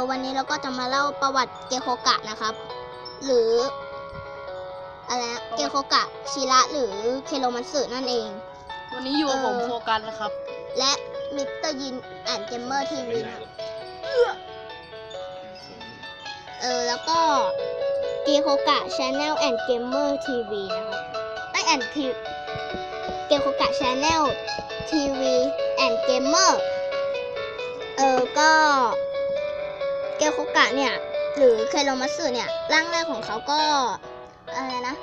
อวันนี้เราก็จะมาเล่าประวัติเกโคกะนะครับ หรืออะไรนะเกโคกะชิระหรือเคโรมันสึนั่นเอง วันนี้อยู่กับผมเออโฟกัสนะครับ และมิสเตอร์ยินแอนเกมเมอร์ทีวีนะครับเออแล้วก็เกโคกะชาแนลแอนเกมเมอร์ทีวีนะครับไอแอนทีเกโคกะชาแนลทีวีแอนเกมเมอร์เออก็เก โคกะเนี่ย หรือเคโรมัตสึเนี่ยร่างแรกของเขาก็อะไรนะ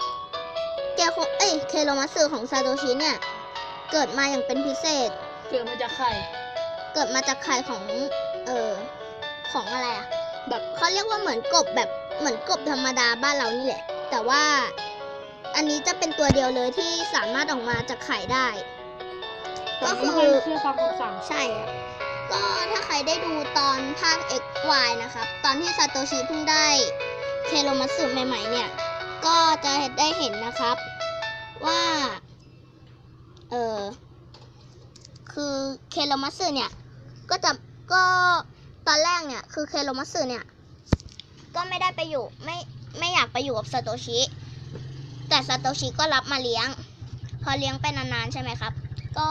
เกโคเอ้ยเคโรมัตสึของซาโตชิเนี่ย เกิดมาอย่างเป็นพิเศษ เกิดมาจากไข่ เกิดมาจากไข่ของเออของอะไรอะแบบเขาเรียกว่าเหมือนกบแบบเหมือนกบธรรมดาบ้านเรานี่แหละ แต่ว่าอันนี้จะเป็นตัวเดียวเลยที่สามารถออกมาจากไข่ได้ ก็คือไม่ยเชื่อฟังคำสั่งใช่อะ ก็ถ้าใครได้ดูตอนภาค X Y นะครับ ตอนที่ซาโตชิเพิ่งได้เคโรมัสึใหม่ๆเนี่ย ก็จะได้เห็นนะครับ ว่า เออคือเคโรมัสึเนี่ย ก็จะก็ตอนแรกเนี่ย คือเคโรมัสึเนี่ย ก็ไม่ได้ไปอยู่ไม่ไม่อยากไปอยู่กับซาโตชิ แต่ซาโตชิก็รับมาเลี้ยง พอเลี้ยงไปนานๆใช่ไหมครับ ก็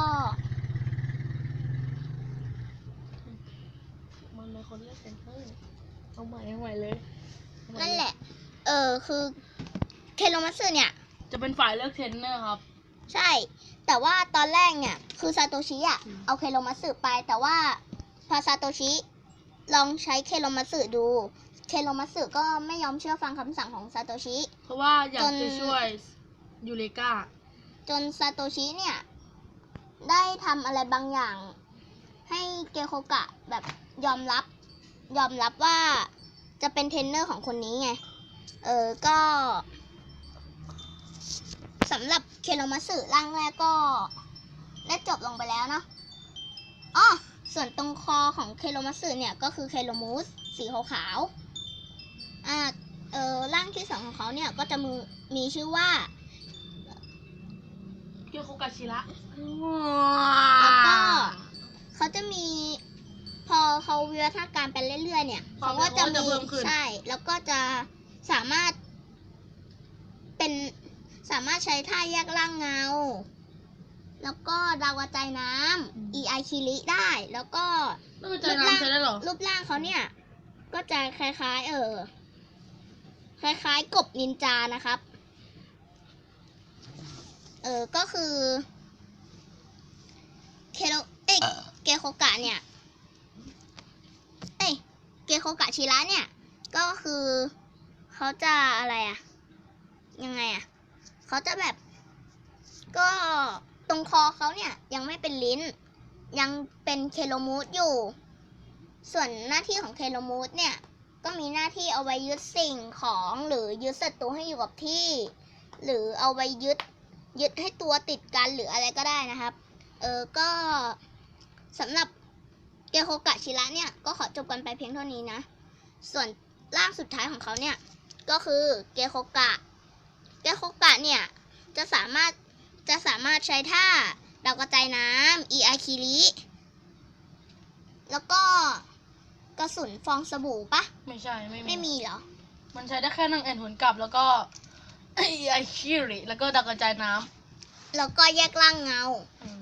มันเป็นคนเลือกเซนเตอร์เอาใหม่เอาใหม่เลยเอาใม่นั่นแหละ เออคือเคโรมัตสึเนี่ย จะเป็นฝ่ายเลือกเทรนเนอร์ครับ ใช่ แต่ว่าตอนแรกเนี่ย คือซาโตชิอะอืมเอาเคโรมัตสึไป แต่ว่าพอซาโตชิ ลองใช้เคโรมัตสึดู เคโรมัตสึก็ไม่ยอมเชื่อฟังคำสั่งของซาโตชิ เพราะว่าอยากจนจะช่วยยูเลกาจนซาโตชิเนี่ย ได้ทำอะไรบางอย่าง ให้เกโคกะแบบ ยอมรับ ยอมรับว่าจะเป็นเทรนเนอร์ของคนนี้ไง เออ ก็สำหรับเคโรมัตสึร่างแรกก็ได้จบลงไปแล้วเนาะอ๋อส่วนตรงคอของเคโรมัตสึเนี่ยก็คือเคโรมูสสีขาวๆอ่าเออร่างที่สองของเขาเนี่ยก็จะมือมีชื่อว่าเกียวโคกาชิระแล้วก็เขาจะมี พอเขาวิวัฒนาการไปเรื่อยๆ เนี่ยควาเขามก็จะเร็วมีเขาจะเพิ่มขึ้นใช่แล้วก็จะสามารถเป็นสามารถใช้ท่าแยกร่างเงา แล้วก็ดาวกระจายน้ำ e i คิริได้ แล้วก็ต้องกระจายน้ำใช้ได้เหรอรูปร่างเขาเนี่ย ก็จะคล้ายๆ เออ คล้ายๆ กบนินจานะครับ เออก็คือ เคโรเอ้ยเกโคกะเนี่ยเอ้ยเก โคกะชิระเนี่ย ก็คือเขาจะอะไรอะยังไงอะเขาจะแบบ ก็ตรงคอเขาเนี่ยยังไม่เป็นลิ้น ยังเป็นเคโลมูสอยู่ ส่วนหน้าที่ของเคโลมูสเนี่ย ก็มีหน้าที่เอาไว้ยึดสิ่งของหรือยึดศัตรูให้อยู่กับที่ หรือเอาไว้ยึดยึดให้ตัวติดกันหรืออะไรก็ได้นะครับ เออก็สำหรับ เกโคกะชิระเนี่ยก็ขอจบกันไปเพียงเท่านี้นะ ส่วนร่างสุดท้ายของเขาเนี่ยก็คือเกโคกะ เกโคกะเนี่ยจะสามารถจะสามารถใช้ท่าดาวกระจายน้ำอีอาคิริแล้วก็กระสุนฟองสบู่ปะไม่ใช่ ไม่ไม่มีเหรอ มันใช้ได้แค่นั่งแอนหนกลับแล้วก็ไอไอคิริแล้วก็ดักกระจายน้แล้วก็แยกร่างเงาำอืม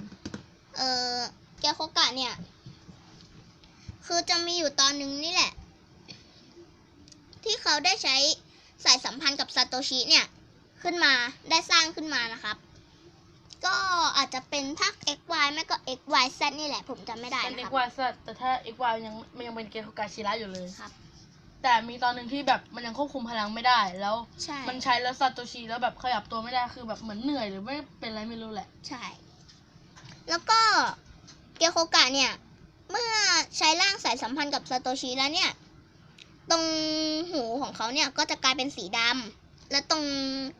เออแกโคกะเนี่ย คือจะมีอยู่ตอนหนึ่งนี่แหละ ที่เขาได้ใช้สายสัมพันธ์กับซาโตชิเนี่ย ขึ้นมาได้สร้างขึ้นมานะครับ ก็อาจจะเป็นทัก XY ไม่ก็ XYZ นี่แหละ ผมจำไม่ได้เป็นนะเอ็คกรับ วายซแต่ถ้าเอ็กวายยังมันยังเป็นเกียวโคกาชิระอยู่เลยครับ แต่มีตอนหนึ่งที่แบบมันยังควบคุมพลังไม่ได้ แล้วใช่มันใช้แล้วซาโตชิแล้วแบบขยับตัวไม่ได้คือแบบเหมือนเหนื่อยหรือไม่เป็นอะไรไม่รู้แหละ ใช่ แล้วก็เกียวโคกะเนี่ย เมื่อใช้ร่างสายสัมพันธ์กับซาโตชิแล้วเนี่ย ตรงหูของเขาเนี่ยก็จะกลายเป็นสีดำและตรง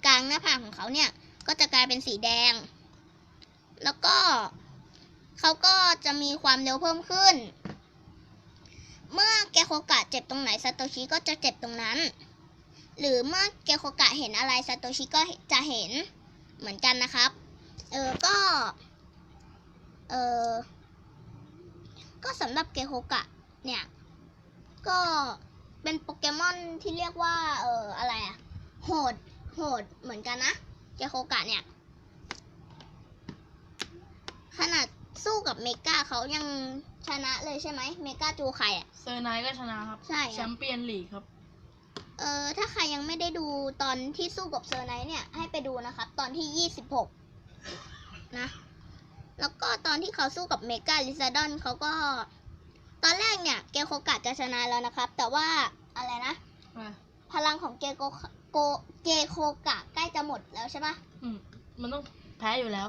กลางหน้าผากของเขาเนี่ยก็จะกลายเป็นสีแดง แล้วก็เขาก็จะมีความเร็วเพิ่มขึ้น เมื่อเกโคกะเจ็บตรงไหนซาโตชิก็จะเจ็บตรงนั้น หรือเมื่อเกโคกะเห็นอะไรซาโตชิก็จะเห็นเหมือนกันนะครับ เออก็ เออ ก็สำหรับเกโฮกะเนี่ย ก็เป็นโปเกมอนที่เรียกว่า เอออะไรอะโหด โหดเหมือนกันนะ เกโคกะเนี่ย ขนาดสู้กับเมกาเขายังชนะเลยใช่ไหม เมกาจูไคอะ เซอร์ไนท์ก็ชนะครับใช่ครับ แชมเปี้ยนลีกครับ เออถ้าใครยังไม่ได้ดูตอนที่สู้กับเซอร์ไนท์เนี่ย ให้ไปดูนะครับ ตอนที่ยี่สิบหกนะ แล้วก็ตอนที่เขาสู้กับเมกาลิซาดอนเขาก็ ตอนแรกเนี่ย เกโคกะจะชนะแล้วนะครับ แต่ว่าอะไรนะพลังของเกโกโกเกโคกะใกล้จะหมดแล้วใช่ปะอืมมันต้องแพ้อยู่แล้ว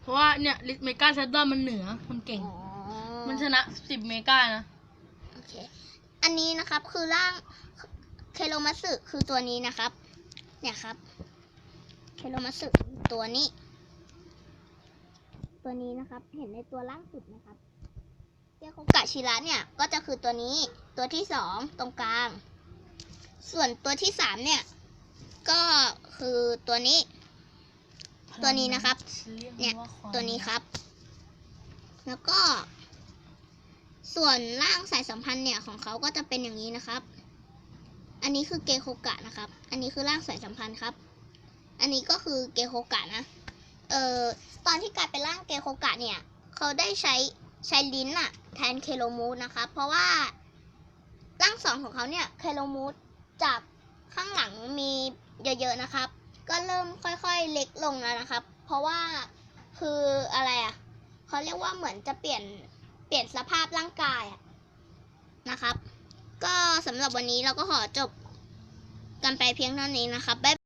เพราะว่าเนี่ยลิเมกาเซดอนมันเหนือมันเก่ง อ๋อ มันชนะสิบเมกานะ โอเค อันนี้นะครับคือร่างเคโรมัสึคือตัวนี้นะครับ เนี่ยครับ เคโรมัสึตัวนี้ ตัวนี้นะครับ เห็นในตัวล่างสุดนะครับเกโคกะชิระเนี่ยก็จะคือตัวนี้ตัวที่สองตรงกลาง ส่วนตัวที่สามเนี่ย ก็คือตัวนี้ ตัวนี้นะครับ เนี่ยตัวนี้ครับ แล้วก็ ส่วนร่างสายสัมพันธ์เนี่ยของเขาก็จะเป็นอย่างนี้นะครับ อันนี้คือเกโคกะนะครับ อันนี้คือร่างสายสัมพันธ์ครับ อันนี้ก็คือเกโคกะนะ เอ่อตอนที่กลายเป็นร่างเกโคกะเนี่ย เขาได้ใช้ใช้ลิ้นอะแทนเคโลมูสนะครับเพราะว่าร่างสองของเขาเนี่ยเคโลมูสจากข้างหลังมีเยอะๆนะครับ ก็เริ่มค่อยๆเล็กลงแล้วนะครับ เพราะว่าคืออะไรอะเขาเรียกว่าเหมือนจะเปลี่ยนเปลี่ยนสภาพร่างกายอะนะครับ ก็สำหรับวันนี้เราก็ขอจบกันไปเพียงเท่านี้นะครับบ๊าย